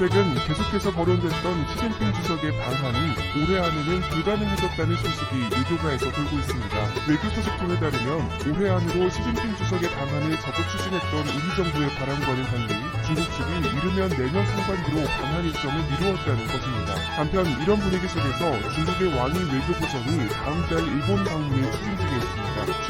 최근 계속해서 거론됐던 시진핑 주석의 방한이 올해 안에는 불가능해졌다는 소식이 외교가에서 돌고 있습니다. 외교 소식통에 따르면 올해 안으로 시진핑 주석의 방한을 적극 추진했던 우리 정부의 바람과는 달리 중국 측이 이르면 내년 상반기로 방한 일정을 미루었다는 것입니다. 한편 이런 분위기 속에서 중국의 왕이 외교부장이 다음 달 일본 방문을 추진 중에 있습니다.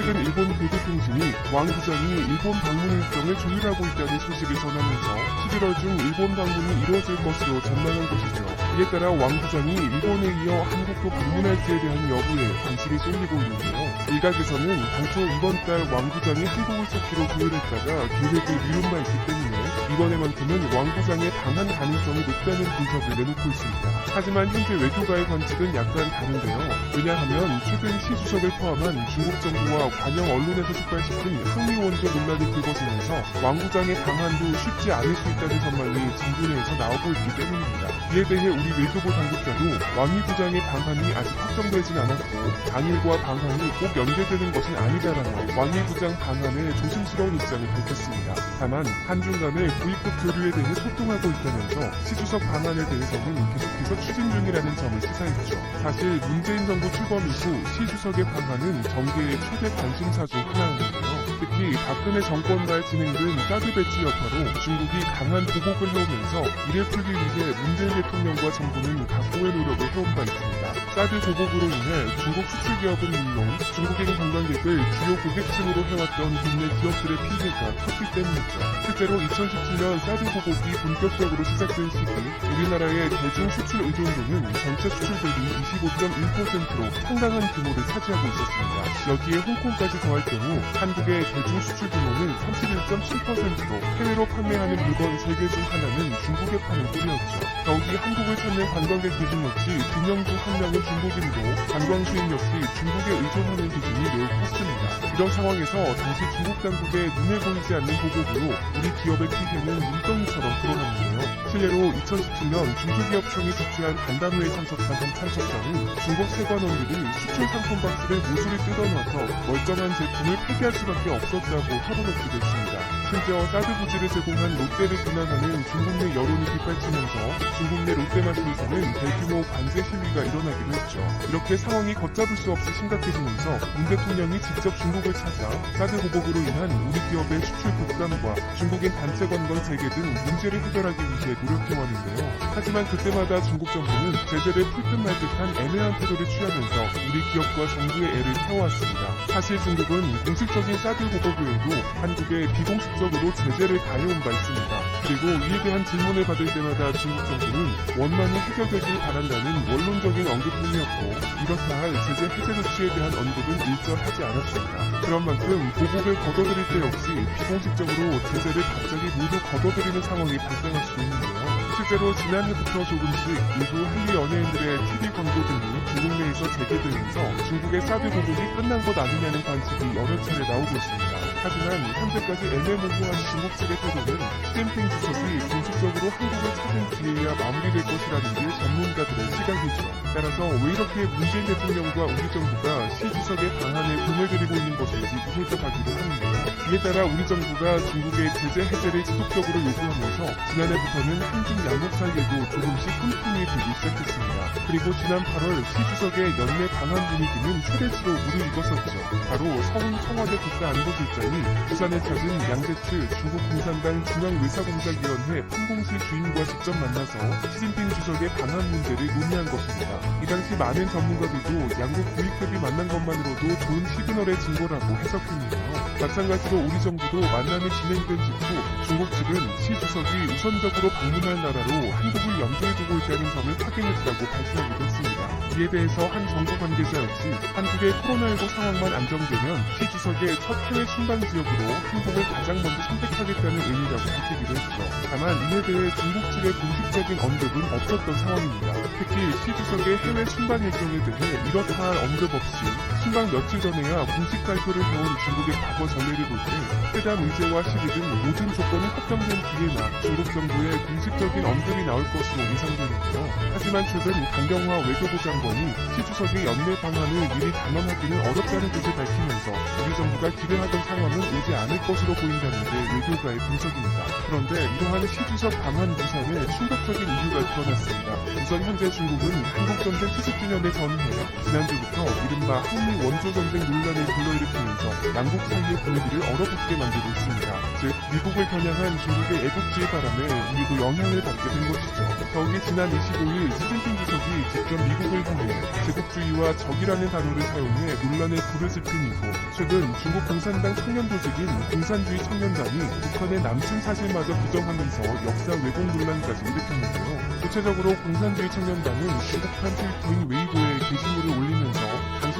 최근 일본 교도통신이 왕 부장이 일본 방문 일정을 조율하고 있다는 소식을 전하면서 11월 중 일본 방문이 이루어질 것으로 전망한 것이죠. 이에 따라 왕 부장이 일본에 이어 한국도 방문할지에 대한 여부에 관심이 쏠리고 있는데요. 일각에서는 당초 이번 달 왕 부장이 한국을 찾기로 조율했다가 계획을 미룬 바 있기 때문에 이번에만큼은 왕 부장의 방한 가능성이 높다는 분석을 내놓고 있습니다. 하지만 현재 외교가의 관측은 약간 다른데요. 왜냐하면 최근 시 주석을 포함한 중국 정부와 관영 언론에서 촉발시킨 항미 원조 논란이 불거지면서 왕 부장의 방한도 쉽지 않을 수 있다는 전망이 내에서 나오고 있기 때문입니다. 이에 대해 우리 외교부 당국자도 왕이 부장의 방한이 아직 확정되진 않았고 당일과 방한이 꼭 연계되는 것은 아니다라며 왕이 부장 방한에 조심스러운 입장을 밝혔습니다. 다만 한중 간의 고위급 교류에 대해 소통하고 있다면서 시주석 방안에 대해서는 계속해서 추진 중이라는 점을 시사했죠. 사실 문재인 정부 출범 이후 시주석의 방안은 정계의 최대 관심사 중 하나였는데요. 특히 박근혜 정권과의 진행된 사드 배치 여파로 중국이 강한 보복을 해오면서 이를 풀기 위해 문재인 대통령과 정부는 각고의 노력을 해온 바 있습니다. 사드 보복으로 인해 중국 수출 기업은 물론 중국인 관광객을 주요 고객층으로 해왔던 국내 기업들의 피해가 컸기 때문이죠. 실제로 2017년 사드 보복이 본격적으로 시작된 시기 우리나라의 대중 수출 의존도는 전체 수출 대비 25.1%로 상당한 규모를 차지하고 있었습니다. 여기에 홍콩까지 더할 경우 한국의 대중 수출 규모는 31.7%로 해외로 판매하는 물건 3개 중 하나는 중국에 파는 꼴이었죠. 더욱이 한국을 찾는 관광객 기준 역시 2명 중 1명은 중국인으로 관광 수입 역시 중국에 의존하는 기준이 매우 컸습니다. 이런 상황에서 당시 중국 당국의 눈에 보이지 않는 보복으로 우리 기업의 피해는 눈덩이처럼 드러났는데요. 실례로 2017년 중소기업청이 주최한 간담회에 참석한 한 참석자는 중국 세관원들이 수출 상품 박스를 모조리 뜯어놔서 멀쩡한 제품을 폐기할 수밖에 없 었다고 털어놓기도 했습니다. 심지어 사드 부지를 제공한 롯데를 비난하는 중국 내 여론이 빗발치면서 중국 내 롯데마트에서는 대규모 관세 시위가 일어나기도 했죠. 이렇게 상황이 걷잡을 수 없이 심각해지면서 문 대통령이 직접 중국을 찾아 사드 보복으로 인한 우리 기업의 수출 급감과 중국인 단체 관광 재개 등 문제를 해결하기 위해 노력해왔는데요. 하지만 그때마다 중국 정부는 제재를 풀듯 말 듯한 애매한 태도를 취하면서 우리 기업과 정부의 애를 태워왔습니다. 사실 중국은 공식적인 사드 보복 외에도 한국에 비공식 적으로 제재를 가해온 바 있습니다. 그리고 이에 대한 질문을 받을 때마다 중국 정부는 원만히 해결되길 바란다는 원론적인 언급뿐이었고 이렇다 할 제재 해제 조치에 대한 언급은 일절하지 않았습니다. 그런 만큼 보복을 거둬들일 때 역시 비공식적으로 제재를 갑자기 모두 거둬들이는 상황이 발생할 수도 있는데요. 실제로 지난해부터 조금씩 일부 한류 연예인들의 TV 광고 등이 중국 내에서 재개되면서 중국의 사드 보복이 끝난 것 아니냐는 관측이 여러 차례 나오고 있습니다. 하지만 현재까지 애매모호한 중국 측의 태도는 시진핑 주석이 공식적으로 한국을 찾은 뒤에야 마무리될 것이라는 게 전문가들의 시각이죠. 따라서 왜 이렇게 문재인 대통령과 우리 정부가 시 주석의 방안에 공을 들이고 있는 것인지 이해가가기도 하는데요. 이에 따라 우리 정부가 중국의 제재 해제를 지속적으로 요구하면서 지난해부터는 한중 양국 사이에도 조금씩 훈풍이 불기 시작했습니다. 그리고 지난 8월 시 주석의 연내 방한 분위기는 최대치로 무르익었었죠. 바로 서훈 청와대 국가안보실장 이 부산에 찾은 양재츠 중국 공산당 중앙외사공작위원회 판공실 주인과 직접 만나서 시진핑 주석의 방한 문제를 논의한 것입니다. 이 당시 많은 전문가들도 양국 고위급이 만난 것만으로도 좋은 시그널의 증거라고 해석했는데요. 마찬가지로 우리 정부도 만남이 진행된 직후 중국 측은 시 주석이 우선적으로 방문할 나라로 한국을 염두에 두고 있다는 점을 확인했다고 발표하기도 했습니다. 이에 대해서 한 정부 관계자 역시 한국의 코로나19 상황만 안정되면 시 주석의 첫 해외 순방 지역으로 한국을 가장 먼저 선택하겠다는 의미라고 밝히기도 했죠. 다만 이에 대해 중국 측의 공식적인 언급은 없었던 상황입니다. 특히 시 주석의 해외 순방 일정에 대해 이렇다 할 언급 없이 순방 며칠 전에야 공식 발표를 해온 중국의 과거 전례를 볼 때 회담 의제와 시기 등 모든 조건 방문이 확정된 뒤에나 중국 정부의 공식적인 언급이 나올 것으로 예상되는데요. 하지만 최근 강경화 외교부 장관이 시 주석의 연내 방안을 미리 단언하기는 어렵다는 뜻을 밝히면서 우리 정부가 기대하던 상황은 오지 않을 것으로 보인다는 게 외교가의 분석입니다. 그런데 이러한 시 주석 방한 부산에 충격적인 이유가 드러났습니다. 우선 현재 중국은 한국전쟁 70주년에 전해 지난주부터 이른바 한미 원조전쟁 논란을 불러일으키면서 양국 사이의 분위기를 얼어붙게 만들고 있습니다. 즉 미국을 겨냥한 중국의 애국주의 바람에 우리도 영향을 받게 된 것이죠. 더욱이 지난 25일 시진핑 주석이 직접 미국을 향해 제국주의와 적이라는 단어를 사용해 논란에 불을 지핀 이후 최근 중국 공산당 청년 조직인 공산주의 청년단이 북한의 남침 사실마저 부정하면서 역사 왜곡 논란까지 일으켰는데요. 구체적으로 공산주의 청년단은 중국판 트위터인 웨이보에 게시물을 올리면서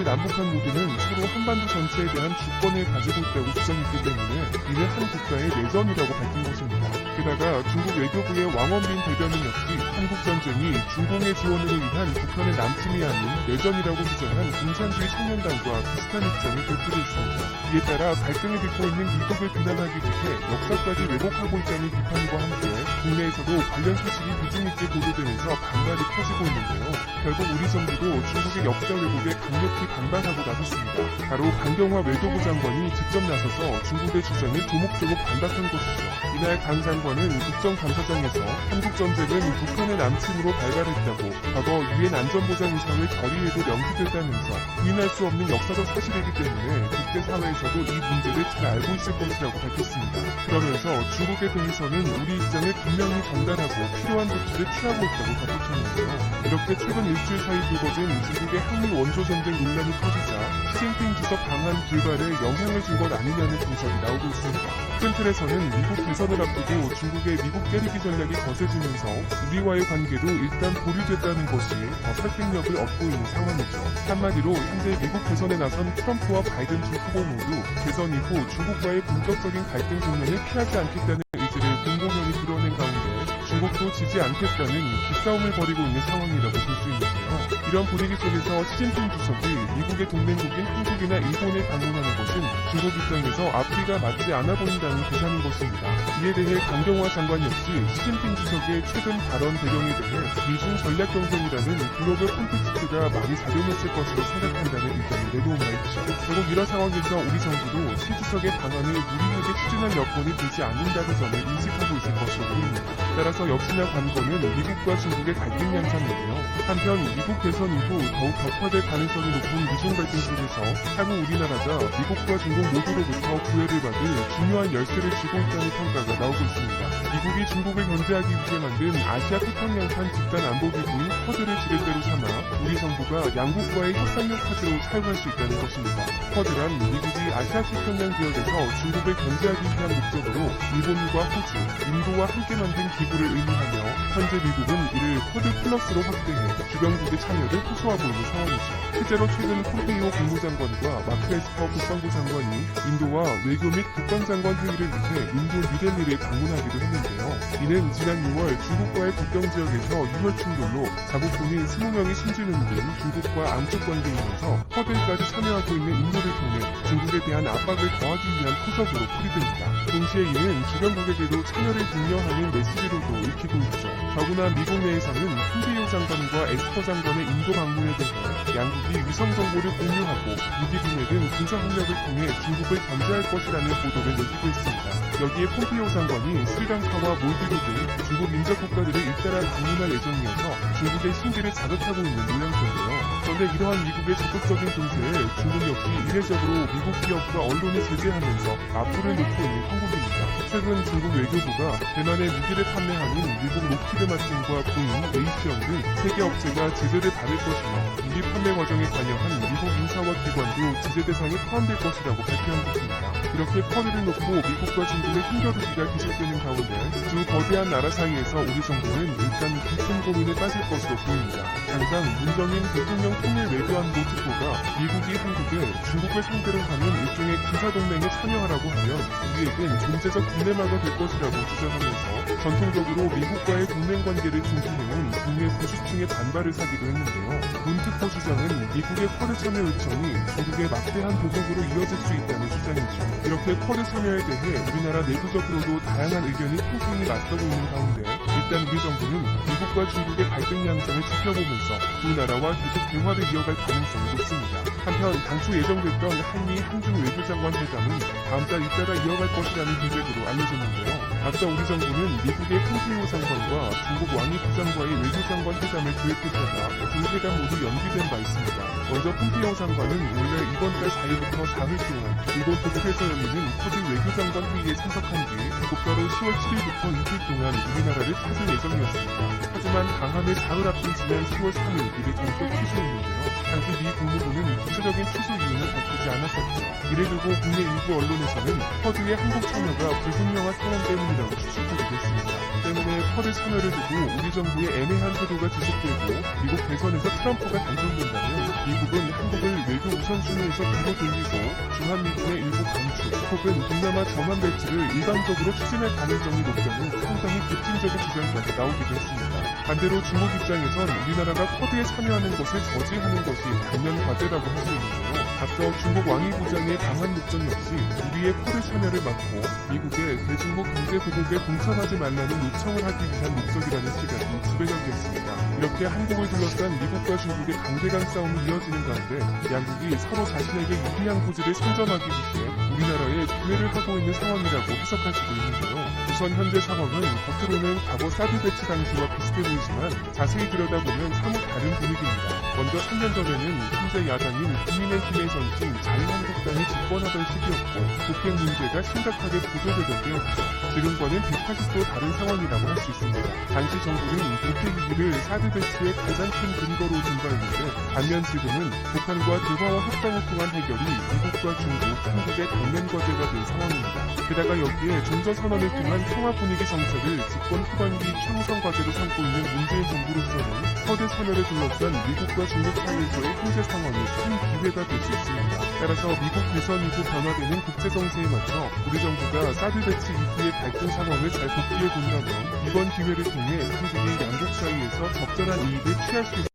당시 남북한 모두는 서로 한반도 전체에 대한 주권을 가지고 있다고 주장했기 때문에 이는 한 국가의 내전이라고 밝힌 것입니다. 게다가 중국 외교부의 왕원빈 대변인 역시 한국 전쟁이 중공의 지원으로 인한 북한의 남침이 아닌 내전이라고 주장한 공산주의 청년단과 비슷한 입장을 보이고 있습니다. 이에 따라 갈등을 빚고 있는 미국을 비난하기 위해 역사까지 왜곡하고 있다는 비판과 함께 국내에서도 관련 소식이 비중 있게 보도되면서 반발이 커지고 있는데요. 결국 우리 정부도 중국의 역사 왜곡에 강력히 반발하고 나섰습니다. 바로 강경화 외교부 장관이 직접 나서서 중국의 주장을 조목조목 반박한 것이죠. 이날 강 장관은 국정감사장에서 한국 전쟁은 북한의 남침으로 발발했다고 과거 유엔 안전보장의상을 결의해도 명시됐다면서 부인할 수 없는 역사적 사실이기 때문에 국제사회에서도 이 문제를 잘 알고 있을 것이라고 밝혔습니다. 그러면서 중국에 대해서는 우리 입장을 분명히 전달하고 필요한 조치를 취하고 있다고 덧붙였는데요. 이렇게 최근 일주일 사이 불거진 중국의 한미 원조 전쟁 논란이 터지자 시진핑 주석 방한 불발에 영향을 준 것 아니냐는 분석이 나오고 있습니다. 큰 틀에서는 미국 대선을 앞두고 중국의 미국 때리기 전략이 거세지면서 우리와의 관계도 일단 보류됐다는 것이 더 설득력을 얻고 있는 상황이죠. 한마디로 현재 미국 대선에 나선 트럼프와 바이든 두 후보 모두 대선 이후 중국과의 본격적인 갈등 국면을 피하지 않겠다는 중국도 지지 않겠다는 기싸움을 벌이고 있는 상황이라고 볼 수 있는데요. 이런 분위기 속에서 시진핑 주석이 미국의 동맹국인 한국이나 일본을 방문하는 것은 중국 입장에서 앞뒤가 맞지 않아 보인다는 계산인 것입니다. 이에 대해 강경화 장관 역시 시진핑 주석의 최근 발언 배경에 대해 미중 전략 경쟁이라는 글로벌 콘텍스트가 많이 작용했을 것으로 생각한다는 의견을 내놓은 바 있죠. 결국 이런 상황에서 우리 정부도 시 주석의 방안을 무리하게 추진할 여건이 되지 않는다는 점을 인식하고 있을 것으로 보입니다. 따라서 역시나 관건은 미국과 중국의 갈등 양상인데요. 한편 미국 대선 이후 더욱 격화될 가능성이 높은 미중 갈등 속에서 향후 우리나라가 미국과 중국 모두로부터 구애를 받을 중요한 열쇠를 쥐고 있다는 평가가 나오고 있습니다. 미국이 중국을 견제하기 위해 만든 아시아 태평양판 집단 안보기구인 쿼드를 지렛대로 삼아 우리 정부가 양국과의 협상력 카드로 사용할 수 있다는 것입니다. 쿼드란 미국이 아시아 태평양 지역에서 중국을 견제하기 위한 목적으로 일본과 호주, 인도와 함께 만든 기구를 의미하며 현재 미국은 이를 쿼드 플러스로 확대해 주변국의 참여를 호소하고 있는 상황이죠. 실제로 최근 폼페이오 국무장관과 마크 에스퍼 국방부 장관이 인도와 외교 및 국방장관 회의를 위해 인도 뉴델리를 방문하기도 했는데요. 이는 지난 6월 중국과의 국경 지역에서 유혈 충돌로 자국 군인 20명이 숨지는 등 중국과 안쪽 관계이면서 쿼드까지 참여하고 있는 인도를 통해 중국에 대한 압박을 더하기 위한 포석으로 풀이됩니다. 동시에 이는 주변국에게도 참여를 독려하는 메시지 로도 읽히고 있죠. 더구나 미국 내에서는 폼페이오 장관과 에스퍼 장관의 인도 방문에 대해 양국이 위성 정보를 공유하고 무기 구매 등 군사 협력을 통해 중국을 견제할 것이라는 보도를 내기도 했습니다. 여기에 폼페이오 장관이 스리랑카와 몰디브 등 중국 민족 국가들을 잇따라 방문할 예정이어서 중국의 신기를 자극하고 있는 모양새인데요. 그런데 이러한 미국의 적극적인 동세에 중국 역시 이례적으로 미국 기업과 언론을 제재하면서 앞불을 놓고 있는 한국입니다. 최근 중국 외교부가 대만에 무기를 판매하는 미국 로키드 마틴과 보잉, 에이시언 등 세계 업체가 제재를 받을 것이며 무기 판매 과정에 관여한 미국 인사와 기관도 제재 대상에 포함될 것이라고 발표한 것입니다. 이렇게 쿼드를 놓고 미국과 중국의 힘겨루기가 계속되는 가운데 두 거대한 나라 사이에서 우리 정부는 일단 깊은 고민에 빠질 것으로 보입니다. 당장 문정인 대통령 통일 외교안보 특보가 미국이 한국에 중국을 상대로 하는 일종의 군사동맹에 참여하라고 하면 우리에겐 존재적 딜레마가 될 것이라고 주장하면서 전통적으로 미국과의 동맹 관계를 중시해온 국내 보수층의 반발을 사기도 했는데요. 문 특보 주장은 미국의 쿼드 참여 요청이 중국의 막대한 보복으로 이어질 수 있다는 주장이죠. 이렇게 쿼드 참여에 대해 우리나라 내부적으로도 다양한 의견이 팽팽히 맞서고 있는 가운데 우리 정부는 미국과 중국의 갈등 양상을 지켜보면서 두 나라와 계속 대화를 이어갈 가능성이 높습니다. 한편 당초 예정됐던 한미 한중 외교장관 회담은 다음 달 이따가 이어갈 것이라는 계획으로 알려졌는데요. 앞서 우리 정부는 미국의 폼페이오 장관과 중국 왕이 부장과의 외교장관 회담을 계획했다가 두 회담 모두 연기된 바 있습니다. 먼저 폼페이오 장관은 원래 이번 달 4일부터 4일 동안 일본 도쿄에서 열리는 쿼드 외교장관 회의에 참석한 뒤 곧바로 10월 7일부터 이틀 동안 우리나라를 찾을 예정이었습니다. 하지만 강함의 사흘 앞둔 지난 10월 3일 이를 전격 취소했는데요. 당시 미 국무부는 구체적인 취소 이유는 밝히지 않았었죠. 이를 두고 국내 일부 언론에서는 쿼드의 한국 참여가 불분명한 상황 때문 이라고 추측하기도 했습니다. 때문에 쿼드 참여를 두고 우리 정부의 애매한 태도가 지속되고 미국 대선에서 트럼프가 당선된다면 미국은 한국을 외교 우선순위에서 뒤로 돌리고 주한미군의 일부 감축 혹은 동남아 전환 배치를 일방적으로 추진할 가능성이 높다는 상당히 급진적인 주장까지 나오기도 했습니다. 반대로 중국 입장에선 우리나라가 쿼드에 참여하는 것을 저지하는 것이 당면 과제라고 할 수 있는데요. 앞서 중국 왕이 부장의 강한 목적 역시 우리의 쿼드 참여를 막고 미국의 대중국 경제 보복에 동참하지 말라는 요청을 하기 위한 목적이라는 시각이 지배적이었습니다. 이렇게 한국을 둘러싼 미국과 중국의 강대강 싸움이 이어지는 가운데 양국이 서로 자신에게 유리한 고지를 선점하기 위해 우리나라에 기회를 하고 있는 상황이라고 해석할 수도 있는데요. 우선 현재 상황은 겉으로는 과거 사드 배치 당시와 비슷해 보이지만 자세히 들여다보면 사뭇 다른 분위기입니다. 먼저 3년 전에는 현재 야당인 국민의힘의 전신 자유한국당이 집권하던 시기였고 국회 문제가 심각하게 보도되던 때였죠. 지금과는 180도 다른 상황이라고 할 수 있습니다. 당시 정부는 국회 위기를 사드 배치의 가장 큰 근거로 둔바했는데 반면 지금은 북한과 대화와 협상을 통한 해결이 미국과 중국, 한국의 당면 과제가 된 상황입니다. 게다가 여기에 종전선언을 통한 평화 분위기 정책을 집권 후반기 최우선 과제로 삼고 있는 문재인 정부로서는 서대 참여를 둘러싼 미국과 중국 사이에서의 현재 상황이 큰 기회가 될 수 있습니다. 따라서 미국 대선 이후 변화되는 국제 정세에 맞춰 우리 정부가 사드 배치 이후의 갈등 상황을 잘 복귀해 본다면 이번 기회를 통해 한국이 양국 사이에서 적절한 이익을 취할 수 있습니다.